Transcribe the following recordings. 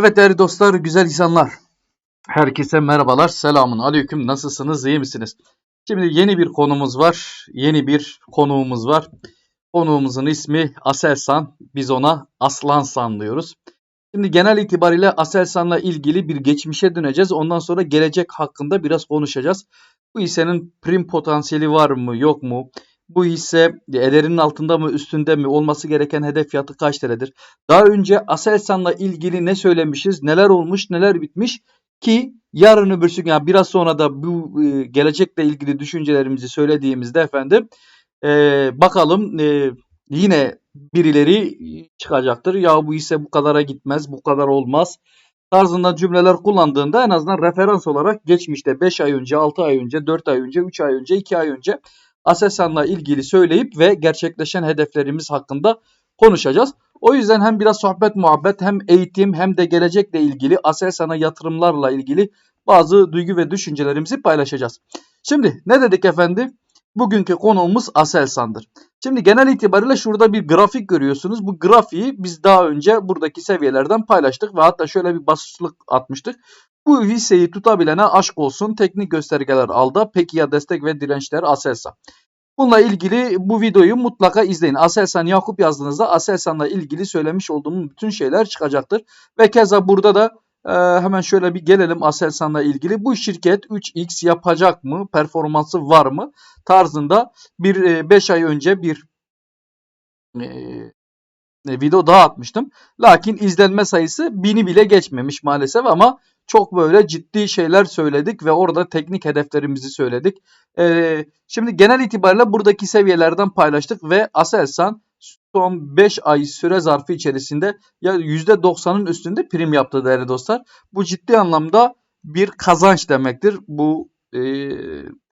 Evet değerli dostlar, güzel insanlar. Herkese merhabalar, selamun aleyküm. Nasılsınız, iyi misiniz? Şimdi yeni bir konumuz var, yeni bir konuğumuz var. Konuğumuzun ismi Aselsan, biz ona Aslansan diyoruz. Şimdi genel itibariyle Aselsan'la ilgili bir geçmişe döneceğiz. Ondan sonra gelecek hakkında biraz konuşacağız. Bu hissenin prim potansiyeli var mı, yok mu? Bu hisse ederinin altında mı, üstünde mi? Olması gereken hedef fiyatı kaç TL'dir? Daha önce Aselsan'la ilgili ne söylemişiz, neler olmuş, neler bitmiş ki yarın öbürsü gün yani biraz sonra da bu e, gelecekle ilgili düşüncelerimizi söylediğimizde efendim e, bakalım e, yine birileri çıkacaktır. Ya bu hisse bu kadara gitmez, bu kadar olmaz tarzında cümleler kullandığında en azından referans olarak geçmişte 5 ay önce, 6 ay önce, 4 ay önce, 3 ay önce, 2 ay önce Aselsan'la ilgili söyleyip ve gerçekleşen hedeflerimiz hakkında konuşacağız. O yüzden hem biraz sohbet muhabbet hem eğitim hem de gelecekle ilgili Aselsan'a yatırımlarla ilgili bazı duygu ve düşüncelerimizi paylaşacağız. Şimdi ne dedik efendim? Bugünkü konuğumuz Aselsan'dır. Şimdi genel itibariyle şurada bir grafik görüyorsunuz. Bu grafiği biz daha önce buradaki seviyelerden paylaştık ve hatta şöyle bir basışlık atmıştık. Bu hisseyi tutabilene aşk olsun. Teknik göstergeler alda. Peki ya destek ve dirençler Aselsan. Bununla ilgili bu videoyu mutlaka izleyin. Aselsan Yakup yazdığınızda Aselsan'la ilgili söylemiş olduğum bütün şeyler çıkacaktır. Ve keza burada da e, hemen şöyle bir gelelim Aselsan'la ilgili. Bu şirket 3x yapacak mı? Performansı var mı? Tarzında bir 5 ay önce bir e, video daha atmıştım. Lakin izlenme sayısı bini bile geçmemiş maalesef ama çok böyle ciddi şeyler söyledik ve orada teknik hedeflerimizi söyledik. Ee, şimdi genel itibariyle buradaki seviyelerden paylaştık ve Aselsan son 5 ay süre zarfı içerisinde ya %90'ın üstünde prim yaptı değerli dostlar. Bu ciddi anlamda bir kazanç demektir. Bu e,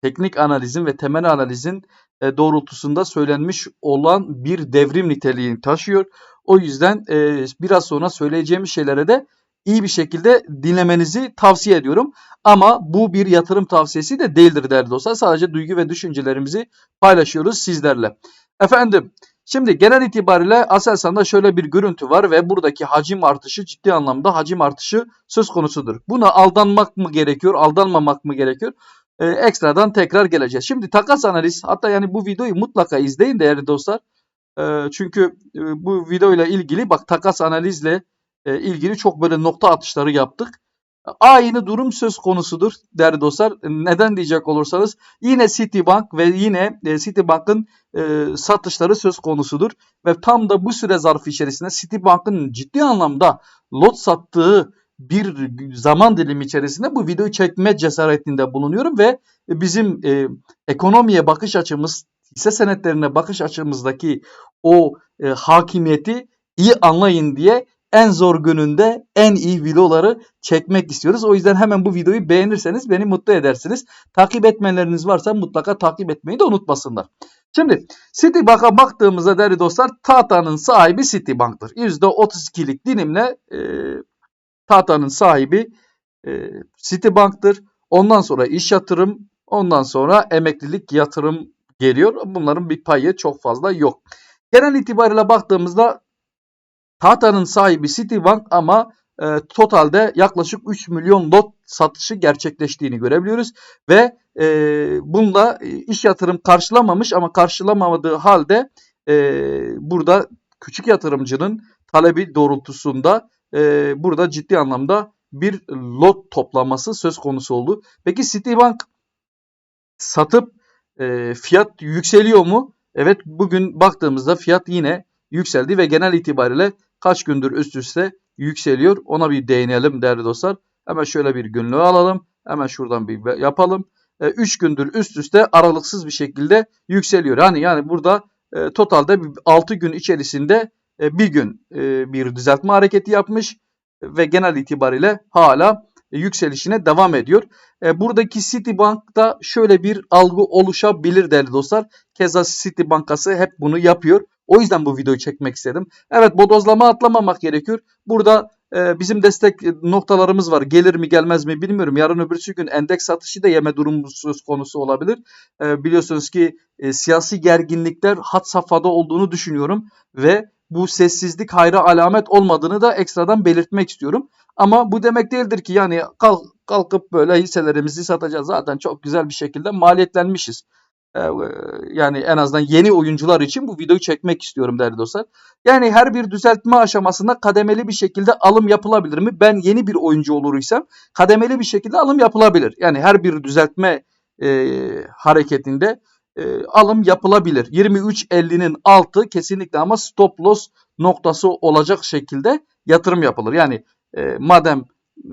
teknik analizin ve temel analizin e, doğrultusunda söylenmiş olan bir devrim niteliğini taşıyor. O yüzden e, biraz sonra söyleyeceğim şeylere de iyi bir şekilde dinlemenizi tavsiye ediyorum. Ama bu bir yatırım tavsiyesi de değildir değerli dostlar. Sadece duygu ve düşüncelerimizi paylaşıyoruz sizlerle. Efendim şimdi genel itibariyle Aselsan'da şöyle bir görüntü var ve buradaki hacim artışı ciddi anlamda hacim artışı söz konusudur. Buna aldanmak mı gerekiyor, aldanmamak mı gerekiyor? Ee, ekstradan tekrar geleceğiz. Şimdi takas analiz hatta yani bu videoyu mutlaka izleyin değerli dostlar. Ee, çünkü e, bu videoyla ilgili bak takas analizle e, ilgili çok böyle nokta atışları yaptık. Aynı durum söz konusudur değerli dostlar. Neden diyecek olursanız yine Citibank ve yine e, Citibank'ın e, satışları söz konusudur. Ve tam da bu süre zarfı içerisinde Citibank'ın ciddi anlamda lot sattığı bir zaman dilimi içerisinde bu videoyu çekme cesaretinde bulunuyorum ve bizim e, ekonomiye bakış açımız, hisse senetlerine bakış açımızdaki o e, hakimiyeti iyi anlayın diye en zor gününde en iyi videoları çekmek istiyoruz. O yüzden hemen bu videoyu beğenirseniz beni mutlu edersiniz. Takip etmeleriniz varsa mutlaka takip etmeyi de unutmasınlar. Şimdi Citibank'a baktığımızda değerli dostlar Tata'nın sahibi Citibank'tır. %32'lik dilimle e, Tata'nın sahibi e, Citibank'tır. Ondan sonra iş yatırım, ondan sonra emeklilik yatırım geliyor. Bunların bir payı çok fazla yok. Genel itibariyle baktığımızda Tata'nın sahibi Citibank ama e, totalde yaklaşık 3 milyon lot satışı gerçekleştiğini görebiliyoruz. Ve e, bunda iş yatırım karşılamamış ama karşılamamadığı halde e, burada küçük yatırımcının talebi doğrultusunda e, burada ciddi anlamda bir lot toplaması söz konusu oldu. Peki Citibank satıp e, fiyat yükseliyor mu? Evet bugün baktığımızda fiyat yine yükseldi ve genel itibariyle kaç gündür üst üste yükseliyor. Ona bir değinelim değerli dostlar. Hemen şöyle bir günlüğü alalım. Hemen şuradan bir yapalım. 3 e, gündür üst üste aralıksız bir şekilde yükseliyor. Yani yani burada e, totalde 6 gün içerisinde e, bir gün e, bir düzeltme hareketi yapmış ve genel itibariyle hala yükselişine devam ediyor. E, buradaki Citibank'ta şöyle bir algı oluşabilir değerli dostlar. Keza City Bankası hep bunu yapıyor. O yüzden bu videoyu çekmek istedim. Evet bodozlama atlamamak gerekiyor. Burada e, bizim destek noktalarımız var. Gelir mi gelmez mi bilmiyorum. Yarın öbürsü gün endeks satışı da yeme durumu söz konusu olabilir. E, biliyorsunuz ki e, siyasi gerginlikler hat safhada olduğunu düşünüyorum. Ve bu sessizlik hayra alamet olmadığını da ekstradan belirtmek istiyorum. Ama bu demek değildir ki yani kalk, kalkıp böyle hisselerimizi satacağız. Zaten çok güzel bir şekilde maliyetlenmişiz. Ee, yani en azından yeni oyuncular için bu videoyu çekmek istiyorum değerli dostlar. Yani her bir düzeltme aşamasında kademeli bir şekilde alım yapılabilir mi? Ben yeni bir oyuncu olursam kademeli bir şekilde alım yapılabilir. Yani her bir düzeltme e, hareketinde e, alım yapılabilir. 23.50'nin altı kesinlikle ama stop loss noktası olacak şekilde yatırım yapılır. Yani e, madem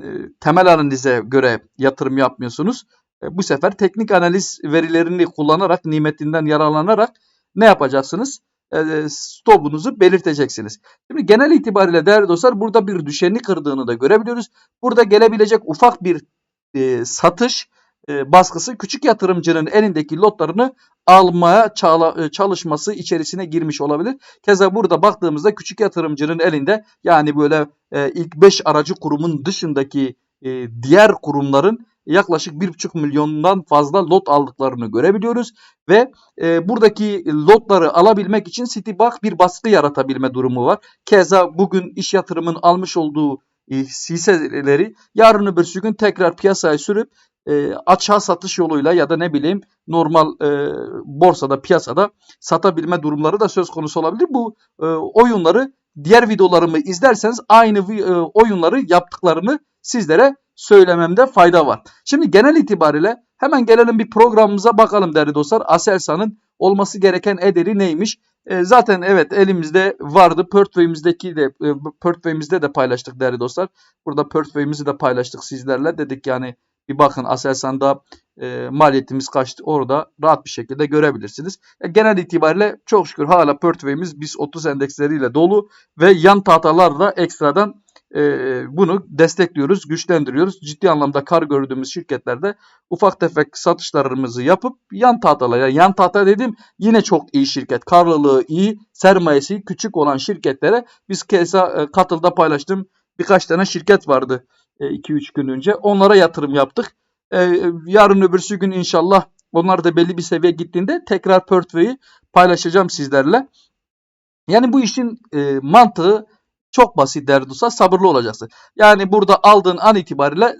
e, temel analize göre yatırım yapmıyorsunuz e, bu sefer teknik analiz verilerini kullanarak nimetinden yararlanarak ne yapacaksınız? E, stopunuzu belirteceksiniz. Şimdi genel itibariyle değerli dostlar burada bir düşeni kırdığını da görebiliyoruz. Burada gelebilecek ufak bir e, satış e, baskısı küçük yatırımcının elindeki lotlarını almaya e, çalışması içerisine girmiş olabilir. Keza burada baktığımızda küçük yatırımcının elinde yani böyle e, ilk 5 aracı kurumun dışındaki e, diğer kurumların yaklaşık 1,5 milyondan fazla lot aldıklarını görebiliyoruz ve e, buradaki lotları alabilmek için Citibank bir baskı yaratabilme durumu var. Keza bugün iş yatırımın almış olduğu e, hisseleri yarın öbür gün tekrar piyasaya sürüp e, açığa satış yoluyla ya da ne bileyim normal e, borsada piyasada satabilme durumları da söz konusu olabilir. Bu e, oyunları diğer videolarımı izlerseniz aynı e, oyunları yaptıklarını sizlere söylememde fayda var. Şimdi genel itibariyle hemen gelelim bir programımıza bakalım değerli dostlar. Aselsan'ın olması gereken ederi neymiş? E, zaten evet elimizde vardı. Portföyümüzdeki de e, portföyümüzde de paylaştık değerli dostlar. Burada portföyümüzü de paylaştık sizlerle. Dedik yani bir bakın Aselsan'da e, maliyetimiz kaçtı orada rahat bir şekilde görebilirsiniz. E, genel itibariyle çok şükür hala portföyümüz BIST 30 endeksleriyle dolu ve yan tahtalarla ekstradan e, bunu destekliyoruz, güçlendiriyoruz. Ciddi anlamda kar gördüğümüz şirketlerde ufak tefek satışlarımızı yapıp yan tahtalara, yan tahta dedim yine çok iyi şirket. Karlılığı iyi, sermayesi küçük olan şirketlere biz keza e, katılda paylaştığım birkaç tane şirket vardı 2-3 gün önce. Onlara yatırım yaptık. E, yarın öbürsü gün inşallah onlar da belli bir seviye gittiğinde tekrar portföyü paylaşacağım sizlerle. Yani bu işin e, mantığı çok basit dostlar. Sabırlı olacaksın. Yani burada aldığın an itibariyle e,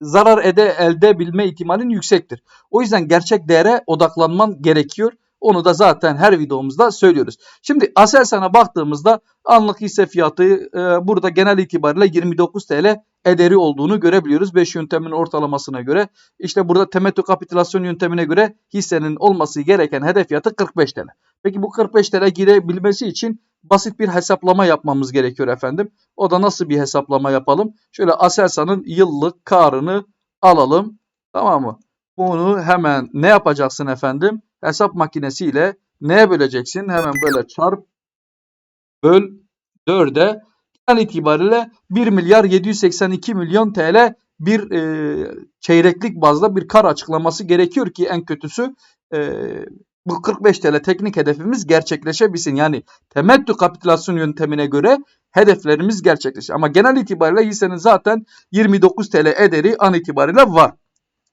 zarar ede elde bilme ihtimalin yüksektir. O yüzden gerçek değere odaklanman gerekiyor. Onu da zaten her videomuzda söylüyoruz. Şimdi Aselsan'a baktığımızda anlık hisse fiyatı e, burada genel itibariyle 29 TL ederi olduğunu görebiliyoruz. 5 yöntemin ortalamasına göre. İşte burada temettü kapitülasyon yöntemine göre hissenin olması gereken hedef fiyatı 45 TL. Peki bu 45 TL girebilmesi için basit bir hesaplama yapmamız gerekiyor efendim. O da nasıl bir hesaplama yapalım? Şöyle Aselsan'ın yıllık karını alalım. Tamam mı? Bunu hemen ne yapacaksın efendim? Hesap makinesiyle neye böleceksin? Hemen böyle çarp böl 4'e genel itibariyle 1 milyar 782 milyon TL bir e, çeyreklik bazda bir kar açıklaması gerekiyor ki en kötüsü e, bu 45 TL teknik hedefimiz gerçekleşebilsin. Yani temettü kapitülasyon yöntemine göre hedeflerimiz gerçekleşir. Ama genel itibariyle hissenin zaten 29 TL ederi an itibariyle var.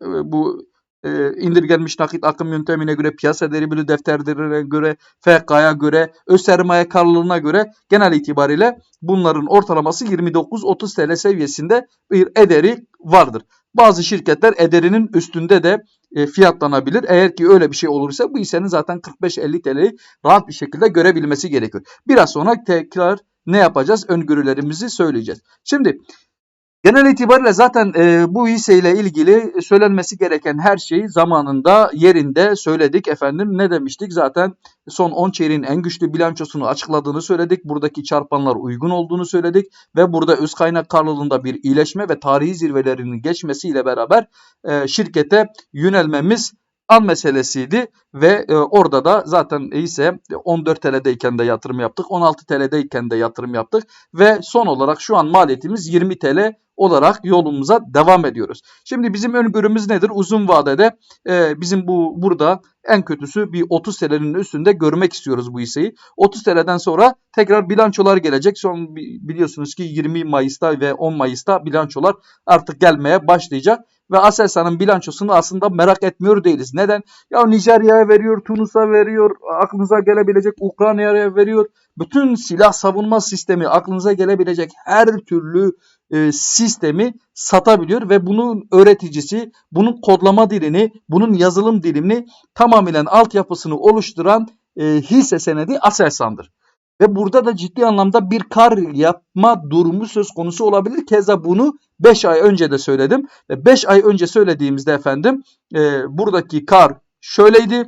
E, bu e, indirgenmiş nakit akım yöntemine göre, piyasa değeri bölü defterlerine göre, FK'ya göre, öz sermaye karlılığına göre genel itibariyle bunların ortalaması 29-30 TL seviyesinde bir ederi vardır. Bazı şirketler ederinin üstünde de e, fiyatlanabilir. Eğer ki öyle bir şey olursa bu hissenin zaten 45-50 TL'yi rahat bir şekilde görebilmesi gerekiyor. Biraz sonra tekrar ne yapacağız? Öngörülerimizi söyleyeceğiz. Şimdi Genel itibariyle zaten e, bu hisseyle ilgili söylenmesi gereken her şeyi zamanında yerinde söyledik efendim. Ne demiştik? Zaten son 10 çeyreğin en güçlü bilançosunu açıkladığını söyledik. Buradaki çarpanlar uygun olduğunu söyledik ve burada öz kaynak karlılığında bir iyileşme ve tarihi zirvelerinin geçmesiyle beraber e, şirkete yönelmemiz an meselesiydi ve e, orada da zaten ise 14 TL'deyken de yatırım yaptık. 16 TL'deyken de yatırım yaptık ve son olarak şu an maliyetimiz 20 TL olarak yolumuza devam ediyoruz. Şimdi bizim öngörümüz nedir? Uzun vadede e, bizim bu burada en kötüsü bir 30 TL'nin üstünde görmek istiyoruz bu hisseyi. 30 TL'den sonra tekrar bilançolar gelecek. Son biliyorsunuz ki 20 Mayıs'ta ve 10 Mayıs'ta bilançolar artık gelmeye başlayacak ve Aselsan'ın bilançosunu aslında merak etmiyor değiliz. Neden? Ya Nijerya'ya veriyor, Tunus'a veriyor, aklınıza gelebilecek Ukrayna'ya veriyor. Bütün silah savunma sistemi, aklınıza gelebilecek her türlü e, sistemi satabiliyor ve bunun öğreticisi, bunun kodlama dilini, bunun yazılım dilini tamamen altyapısını oluşturan e, hisse senedi Aselsan'dır. Ve burada da ciddi anlamda bir kar yapma durumu söz konusu olabilir. Keza bunu 5 ay önce de söyledim. Ve 5 ay önce söylediğimizde efendim e, buradaki kar şöyleydi.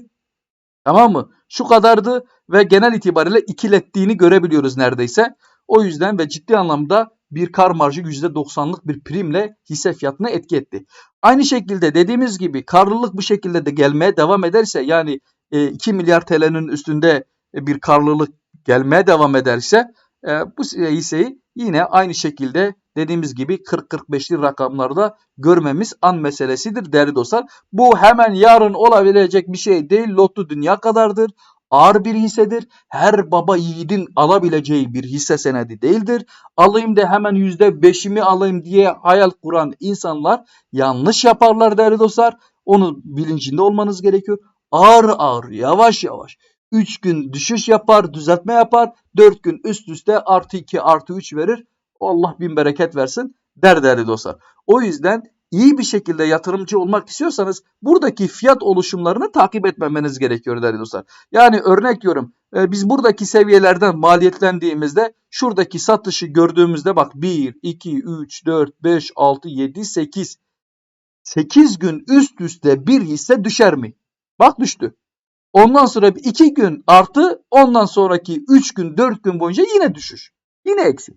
Tamam mı? Şu kadardı ve genel itibariyle ikilettiğini görebiliyoruz neredeyse. O yüzden ve ciddi anlamda bir kar marjı %90'lık bir primle hisse fiyatına etki etti. Aynı şekilde dediğimiz gibi karlılık bu şekilde de gelmeye devam ederse yani e, 2 milyar TL'nin üstünde bir karlılık gelmeye devam ederse e, bu hisseyi yine aynı şekilde dediğimiz gibi 40-45'li rakamlarda görmemiz an meselesidir değerli dostlar. Bu hemen yarın olabilecek bir şey değil. Lotto dünya kadardır. Ağır bir hissedir. Her baba yiğidin alabileceği bir hisse senedi değildir. Alayım da hemen %5'imi alayım diye hayal kuran insanlar yanlış yaparlar değerli dostlar. Onun bilincinde olmanız gerekiyor. Ağır ağır yavaş yavaş 3 gün düşüş yapar, düzeltme yapar. 4 gün üst üste artı 2 artı 3 verir. Allah bin bereket versin der değerli dostlar. O yüzden iyi bir şekilde yatırımcı olmak istiyorsanız buradaki fiyat oluşumlarını takip etmemeniz gerekiyor değerli dostlar. Yani örnek diyorum e, biz buradaki seviyelerden maliyetlendiğimizde şuradaki satışı gördüğümüzde bak 1, 2, 3, 4, 5, 6, 7, 8. 8 gün üst üste bir hisse düşer mi? Bak düştü. Ondan sonra 2 gün artı ondan sonraki 3 gün 4 gün boyunca yine düşüş. Yine eksi.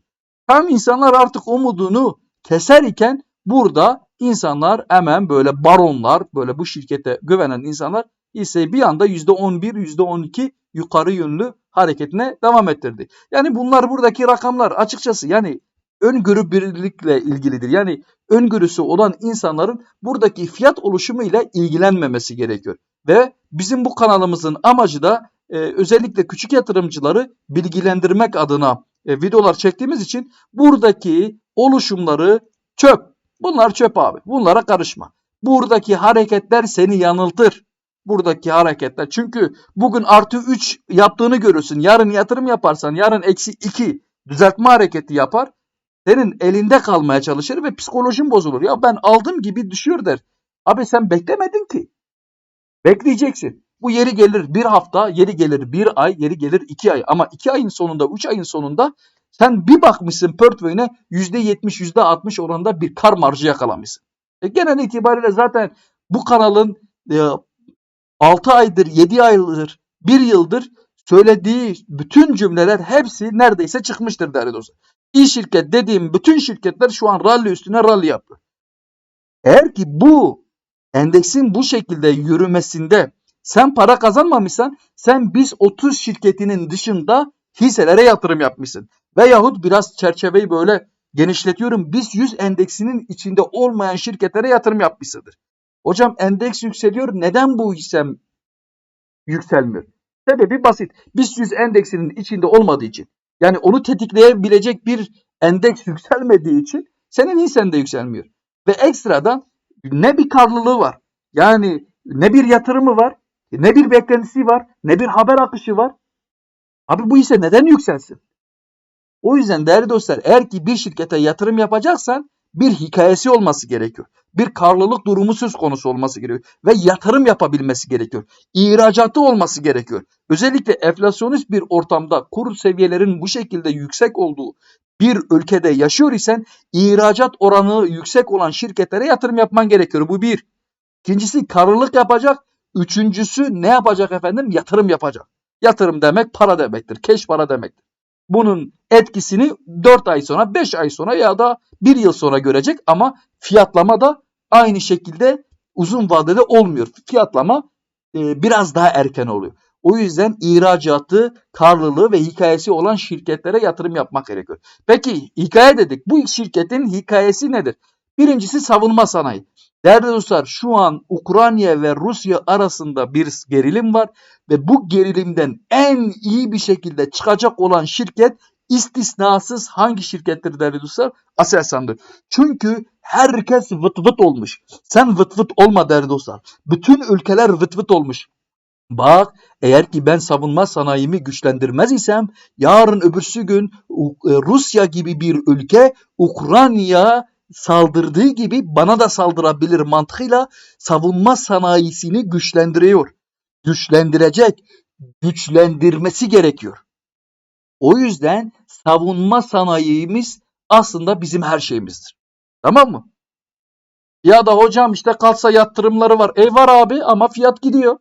Tam insanlar artık umudunu keser iken burada insanlar hemen böyle baronlar böyle bu şirkete güvenen insanlar ise bir anda %11 %12 yukarı yönlü hareketine devam ettirdi. Yani bunlar buradaki rakamlar açıkçası yani öngörü birlikle ilgilidir. Yani öngörüsü olan insanların buradaki fiyat oluşumu ile ilgilenmemesi gerekiyor. Ve bizim bu kanalımızın amacı da e, özellikle küçük yatırımcıları bilgilendirmek adına e, videolar çektiğimiz için buradaki oluşumları çöp. Bunlar çöp abi. Bunlara karışma. Buradaki hareketler seni yanıltır. Buradaki hareketler. Çünkü bugün artı 3 yaptığını görürsün. Yarın yatırım yaparsan yarın eksi 2 düzeltme hareketi yapar. Senin elinde kalmaya çalışır ve psikolojin bozulur. Ya ben aldım gibi düşüyor der. Abi sen beklemedin ki. Bekleyeceksin. Bu yeri gelir bir hafta, yeri gelir bir ay, yeri gelir iki ay. Ama iki ayın sonunda, üç ayın sonunda sen bir bakmışsın portföyüne yüzde yetmiş, yüzde altmış oranında bir kar marjı yakalamışsın. E genel itibariyle zaten bu kanalın e, 6 aydır, 7 aydır, 1 yıldır söylediği bütün cümleler hepsi neredeyse çıkmıştır değerli dostlar. İyi şirket dediğim bütün şirketler şu an rally üstüne rally yaptı. Eğer ki bu endeksin bu şekilde yürümesinde sen para kazanmamışsan sen biz 30 şirketinin dışında hisselere yatırım yapmışsın. Veyahut biraz çerçeveyi böyle genişletiyorum. Biz 100 endeksinin içinde olmayan şirketlere yatırım yapmışsındır. Hocam endeks yükseliyor. Neden bu hissem yükselmiyor? Sebebi basit. BIST 100 endeksinin içinde olmadığı için. Yani onu tetikleyebilecek bir endeks yükselmediği için senin hissen de yükselmiyor. Ve ekstradan ne bir karlılığı var. Yani ne bir yatırımı var, ne bir beklentisi var, ne bir haber akışı var. Abi bu hisse neden yükselsin? O yüzden değerli dostlar eğer ki bir şirkete yatırım yapacaksan bir hikayesi olması gerekiyor. Bir karlılık durumu söz konusu olması gerekiyor. Ve yatırım yapabilmesi gerekiyor. İhracatı olması gerekiyor. Özellikle enflasyonist bir ortamda kur seviyelerin bu şekilde yüksek olduğu bir ülkede yaşıyor isen ihracat oranı yüksek olan şirketlere yatırım yapman gerekiyor. Bu bir. İkincisi karlılık yapacak. Üçüncüsü ne yapacak efendim? Yatırım yapacak. Yatırım demek para demektir. Keş para demektir. Bunun etkisini 4 ay sonra, 5 ay sonra ya da 1 yıl sonra görecek ama fiyatlama da aynı şekilde uzun vadede olmuyor. Fiyatlama e, biraz daha erken oluyor. O yüzden ihracatı, karlılığı ve hikayesi olan şirketlere yatırım yapmak gerekiyor. Peki hikaye dedik. Bu şirketin hikayesi nedir? Birincisi savunma sanayi. Değerli dostlar şu an Ukrayna ve Rusya arasında bir gerilim var ve bu gerilimden en iyi bir şekilde çıkacak olan şirket istisnasız hangi şirkettir değerli dostlar? Aselsan'dır. Çünkü herkes vıt vıt olmuş. Sen vıt vıt olma değerli dostlar. Bütün ülkeler vıt vıt olmuş. Bak eğer ki ben savunma sanayimi güçlendirmez isem yarın öbürsü gün e, Rusya gibi bir ülke Ukrayna'ya saldırdığı gibi bana da saldırabilir mantığıyla savunma sanayisini güçlendiriyor. Güçlendirecek, güçlendirmesi gerekiyor. O yüzden savunma sanayimiz aslında bizim her şeyimizdir. Tamam mı? Ya da hocam işte kalsa yatırımları var. E var abi ama fiyat gidiyor.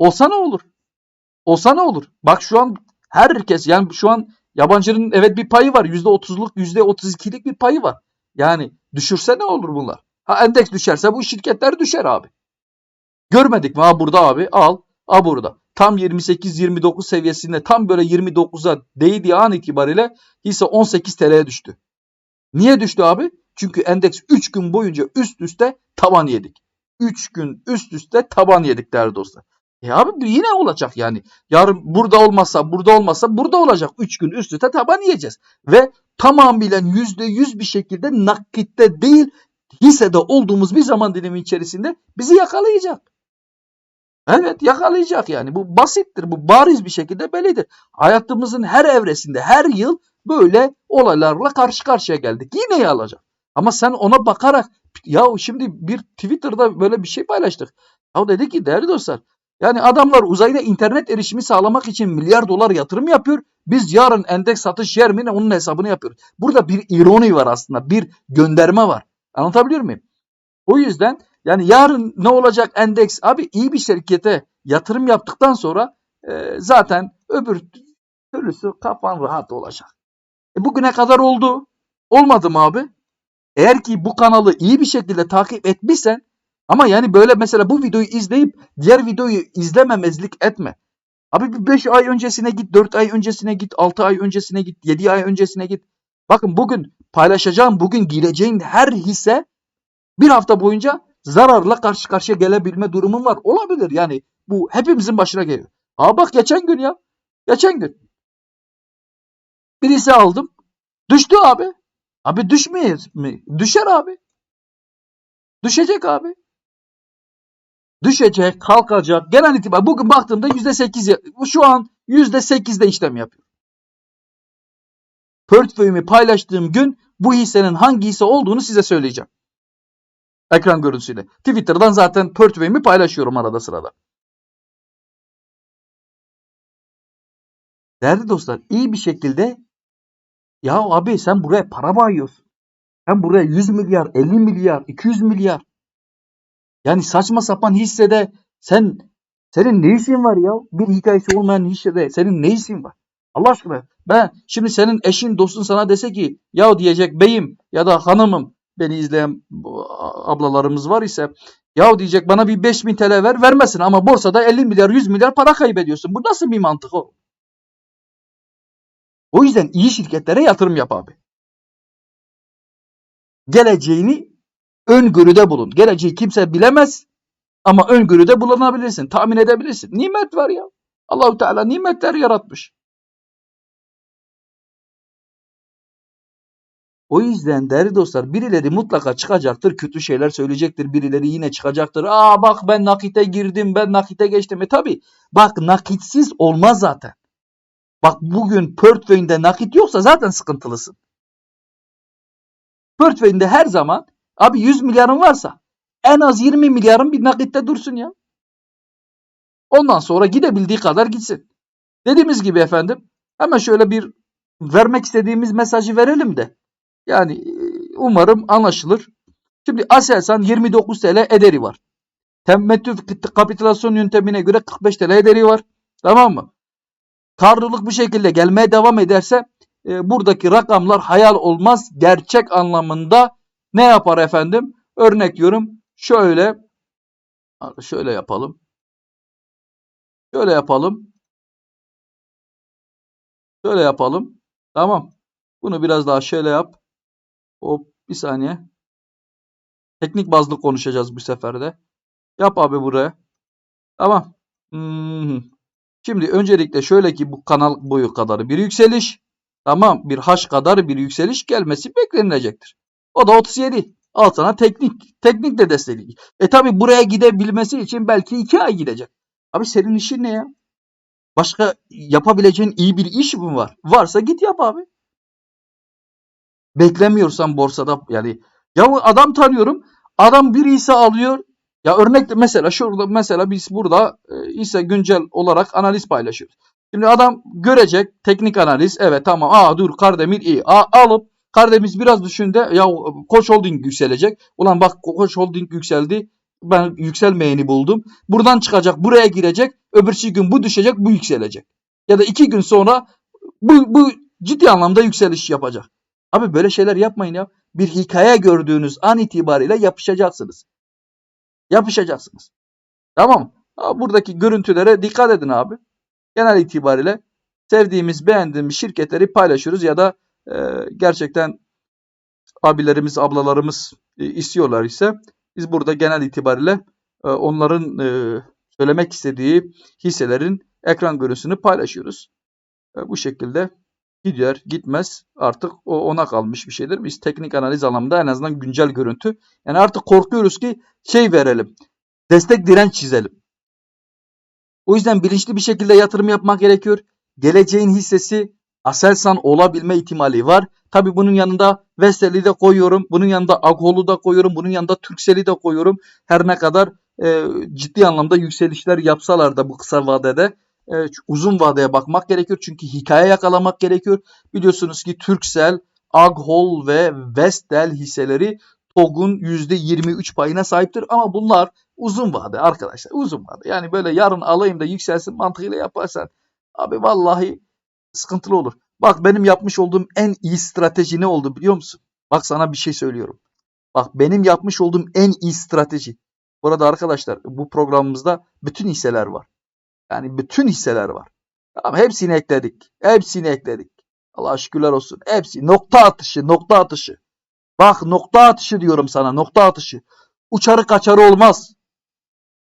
Olsa ne olur? Olsa ne olur? Bak şu an herkes yani şu an yabancının evet bir payı var. %30'luk %32'lik bir payı var. Yani düşürse ne olur bunlar? Ha endeks düşerse bu şirketler düşer abi. Görmedik mi? Ha burada abi al. Ha burada. Tam 28-29 seviyesinde tam böyle 29'a değdiği an itibariyle hisse 18 TL'ye düştü. Niye düştü abi? Çünkü endeks 3 gün boyunca üst üste taban yedik. 3 gün üst üste taban yedik değerli dostlar. E abi yine olacak yani. Yarın burada olmazsa burada olmazsa burada olacak. 3 gün üst üste taban yiyeceğiz. Ve tamamıyla %100 bir şekilde nakitte değil hissede olduğumuz bir zaman dilimi içerisinde bizi yakalayacak. Evet yakalayacak yani. Bu basittir. Bu bariz bir şekilde bellidir. Hayatımızın her evresinde her yıl böyle olaylarla karşı karşıya geldik. Yine alacak. Ama sen ona bakarak ya şimdi bir Twitter'da böyle bir şey paylaştık. Ya dedi ki değerli dostlar yani adamlar uzayda internet erişimi sağlamak için milyar dolar yatırım yapıyor. Biz yarın endeks satış yer mi onun hesabını yapıyoruz. Burada bir ironi var aslında. Bir gönderme var. Anlatabiliyor muyum? O yüzden yani yarın ne olacak endeks? Abi iyi bir şirkete yatırım yaptıktan sonra e, zaten öbür türlüsü kafan rahat olacak. E, bugüne kadar oldu. Olmadı mı abi? Eğer ki bu kanalı iyi bir şekilde takip etmişsen ama yani böyle mesela bu videoyu izleyip diğer videoyu izlememezlik etme. Abi bir 5 ay öncesine git, 4 ay öncesine git, 6 ay öncesine git, 7 ay öncesine git. Bakın bugün paylaşacağım, bugün gireceğin her hisse bir hafta boyunca zararla karşı karşıya gelebilme durumun var. Olabilir yani bu hepimizin başına geliyor. Aa bak geçen gün ya. Geçen gün. Birisi aldım. Düştü abi. Abi düşmeyez mi? Düşer abi. Düşecek abi. Düşecek, kalkacak. Genel itibar bugün baktığımda %8 ya- şu an %8'de işlem yapıyor. Portföyümü paylaştığım gün bu hissenin hangi hisse olduğunu size söyleyeceğim. Ekran görüntüsüyle. Twitter'dan zaten portföyümü paylaşıyorum arada sırada. Değerli dostlar iyi bir şekilde ya abi sen buraya para bayıyorsun. Sen buraya 100 milyar, 50 milyar, 200 milyar. Yani saçma sapan hissede sen senin ne işin var ya? Bir hikayesi olmayan hissede senin ne işin var? Allah aşkına ben şimdi senin eşin dostun sana dese ki ya diyecek beyim ya da hanımım beni izleyen ablalarımız var ise ya diyecek bana bir 5000 TL ver vermesin ama borsada 50 milyar 100 milyar para kaybediyorsun. Bu nasıl bir mantık o? O yüzden iyi şirketlere yatırım yap abi. Geleceğini öngörüde bulun. Geleceği kimse bilemez ama öngörüde bulunabilirsin, tahmin edebilirsin. Nimet var ya. Allahu Teala nimetler yaratmış. O yüzden değerli dostlar birileri mutlaka çıkacaktır, kötü şeyler söyleyecektir. Birileri yine çıkacaktır. Aa bak ben nakite girdim, ben nakite geçtim. E tabi bak nakitsiz olmaz zaten. Bak bugün portföyünde nakit yoksa zaten sıkıntılısın. Portföyünde her zaman abi 100 milyarın varsa en az 20 milyarın bir nakitte dursun ya. Ondan sonra gidebildiği kadar gitsin. Dediğimiz gibi efendim hemen şöyle bir vermek istediğimiz mesajı verelim de. Yani e, umarım anlaşılır. Şimdi Aselsan 29 TL ederi var. Temettü kapitülasyon yöntemine göre 45 TL ederi var. Tamam mı? Karlılık bu şekilde gelmeye devam ederse e, buradaki rakamlar hayal olmaz. Gerçek anlamında ne yapar efendim? Örnek diyorum şöyle şöyle yapalım. Şöyle yapalım. Şöyle yapalım. Tamam. Bunu biraz daha şöyle yap. Hop bir saniye. Teknik bazlı konuşacağız bu sefer de. Yap abi buraya. Tamam. Hmm. Şimdi öncelikle şöyle ki bu kanal boyu kadarı bir yükseliş. tamam bir haş kadar bir yükseliş gelmesi beklenilecektir. O da 37. Al sana teknik. Teknik de destekli. E tabi buraya gidebilmesi için belki 2 ay gidecek. Abi senin işin ne ya? Başka yapabileceğin iyi bir iş mi var? Varsa git yap abi. Beklemiyorsan borsada yani ya adam tanıyorum. Adam bir hisse alıyor. Ya örnek mesela şurada mesela biz burada e, hisse güncel olarak analiz paylaşıyoruz. Şimdi adam görecek teknik analiz. Evet tamam. Aa dur Kardemir iyi. Aa, alıp Kardemir biraz düşünde ya Koç Holding yükselecek. Ulan bak Koç Holding yükseldi. Ben yükselmeyeni buldum. Buradan çıkacak, buraya girecek. Öbürsü gün bu düşecek, bu yükselecek. Ya da iki gün sonra bu, bu ciddi anlamda yükseliş yapacak. Abi böyle şeyler yapmayın ya. Bir hikaye gördüğünüz an itibariyle yapışacaksınız. Yapışacaksınız. Tamam mı? Buradaki görüntülere dikkat edin abi. Genel itibariyle sevdiğimiz, beğendiğimiz şirketleri paylaşıyoruz ya da e, gerçekten abilerimiz, ablalarımız e, istiyorlar ise biz burada genel itibariyle e, onların e, söylemek istediği hisselerin ekran görüntüsünü paylaşıyoruz. E, bu şekilde gider gitmez artık o ona kalmış bir şeydir. Biz teknik analiz anlamında en azından güncel görüntü. Yani artık korkuyoruz ki şey verelim. Destek direnç çizelim. O yüzden bilinçli bir şekilde yatırım yapmak gerekiyor. Geleceğin hissesi Aselsan olabilme ihtimali var. Tabi bunun yanında Vestel'i de koyuyorum. Bunun yanında Aghol'u da koyuyorum. Bunun yanında Turkcell'i de koyuyorum. Her ne kadar e, ciddi anlamda yükselişler yapsalar da bu kısa vadede e, uzun vadeye bakmak gerekiyor. Çünkü hikaye yakalamak gerekiyor. Biliyorsunuz ki Turkcell, Aghol ve Vestel hisseleri TOG'un %23 payına sahiptir. Ama bunlar uzun vade arkadaşlar. Uzun vade. Yani böyle yarın alayım da yükselsin mantığıyla yaparsan abi vallahi sıkıntılı olur. Bak benim yapmış olduğum en iyi strateji ne oldu biliyor musun? Bak sana bir şey söylüyorum. Bak benim yapmış olduğum en iyi strateji. Burada arkadaşlar bu programımızda bütün hisseler var. Yani bütün hisseler var. Tamam hepsini ekledik. Hepsini ekledik. Allah şükürler olsun. Hepsi nokta atışı, nokta atışı. Bak nokta atışı diyorum sana, nokta atışı. Uçarı kaçarı olmaz.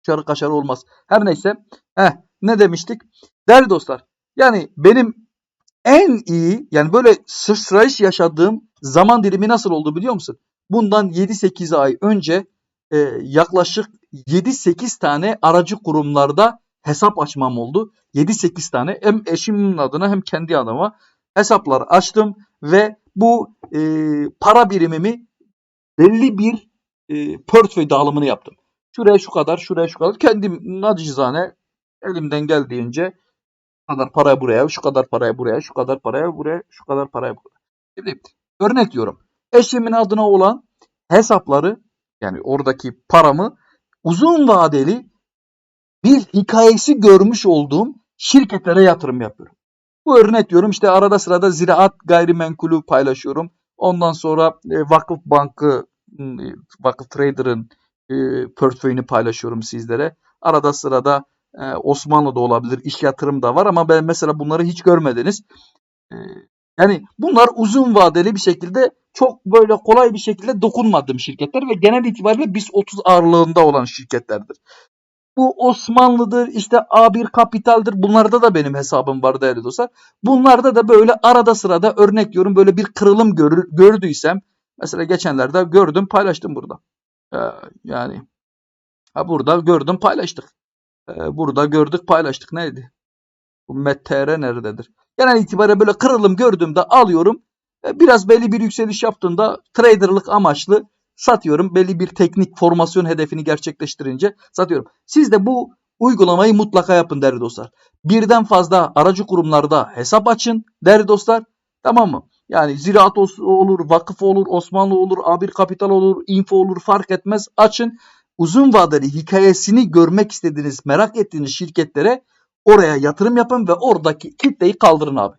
Uçarı kaçarı olmaz. Her neyse. Heh, ne demiştik? Değerli dostlar. Yani benim en iyi yani böyle sıçrayış yaşadığım zaman dilimi nasıl oldu biliyor musun? Bundan 7-8 ay önce e, yaklaşık 7-8 tane aracı kurumlarda hesap açmam oldu. 7-8 tane hem eşimin adına hem kendi adıma hesaplar açtım ve bu e, para birimimi belli bir e, portföy dağılımını yaptım. Şuraya şu kadar, şuraya şu kadar. Kendim nacizane elimden geldiğince kadar paraya buraya, şu kadar paraya buraya, şu kadar paraya buraya, şu kadar paraya buraya. Şimdi örnek diyorum. Eşimin adına olan hesapları yani oradaki paramı uzun vadeli bir hikayesi görmüş olduğum şirketlere yatırım yapıyorum. Bu örnek diyorum işte arada sırada ziraat gayrimenkulü paylaşıyorum. Ondan sonra e, Vakıf Bankı, e, Vakıf Trader'ın e, portföyünü paylaşıyorum sizlere. Arada sırada Osmanlı'da olabilir, iş yatırım da var ama ben mesela bunları hiç görmediniz. E, yani bunlar uzun vadeli bir şekilde çok böyle kolay bir şekilde dokunmadığım şirketler ve genel itibariyle biz 30 ağırlığında olan şirketlerdir. Bu Osmanlı'dır, işte A1 Kapital'dir. Bunlarda da benim hesabım var değerli dostlar. Bunlarda da böyle arada sırada örnek diyorum böyle bir kırılım görür, gördüysem mesela geçenlerde gördüm paylaştım burada. Ee, yani ha burada gördüm paylaştık. Ee, burada gördük paylaştık neydi? Bu MetTR nerededir? Genel itibariyle böyle kırılım gördüğümde alıyorum. Ee, biraz belli bir yükseliş yaptığında traderlık amaçlı satıyorum. Belli bir teknik formasyon hedefini gerçekleştirince satıyorum. Siz de bu uygulamayı mutlaka yapın değerli dostlar. Birden fazla aracı kurumlarda hesap açın değerli dostlar. Tamam mı? Yani ziraat olur, vakıf olur, Osmanlı olur, A1 Kapital olur, Info olur fark etmez. Açın. Uzun vadeli hikayesini görmek istediğiniz, merak ettiğiniz şirketlere oraya yatırım yapın ve oradaki kitleyi kaldırın abi.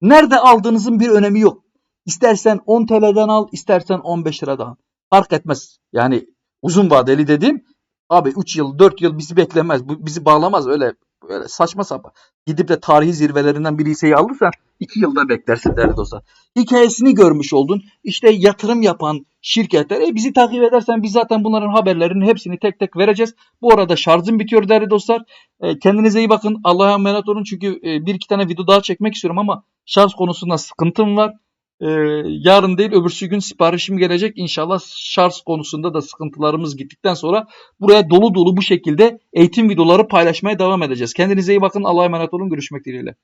Nerede aldığınızın bir önemi yok. İstersen 10 TL'den al, istersen 15 liradan. Fark etmez. Yani uzun vadeli dediğim abi 3 yıl 4 yıl bizi beklemez. Bizi bağlamaz öyle öyle saçma sapan. Gidip de tarihi zirvelerinden bir hisseyi alırsan 2 yılda beklersin değerli dostlar. Hikayesini görmüş oldun. İşte yatırım yapan şirketler. E bizi takip edersen biz zaten bunların haberlerini hepsini tek tek vereceğiz. Bu arada şarjım bitiyor değerli dostlar. E, kendinize iyi bakın. Allah'a emanet olun. Çünkü e, bir iki tane video daha çekmek istiyorum ama Şarj konusunda sıkıntım var. Ee, yarın değil öbürsü gün siparişim gelecek. İnşallah şarj konusunda da sıkıntılarımız gittikten sonra buraya dolu dolu bu şekilde eğitim videoları paylaşmaya devam edeceğiz. Kendinize iyi bakın. Allah'a emanet olun. Görüşmek dileğiyle.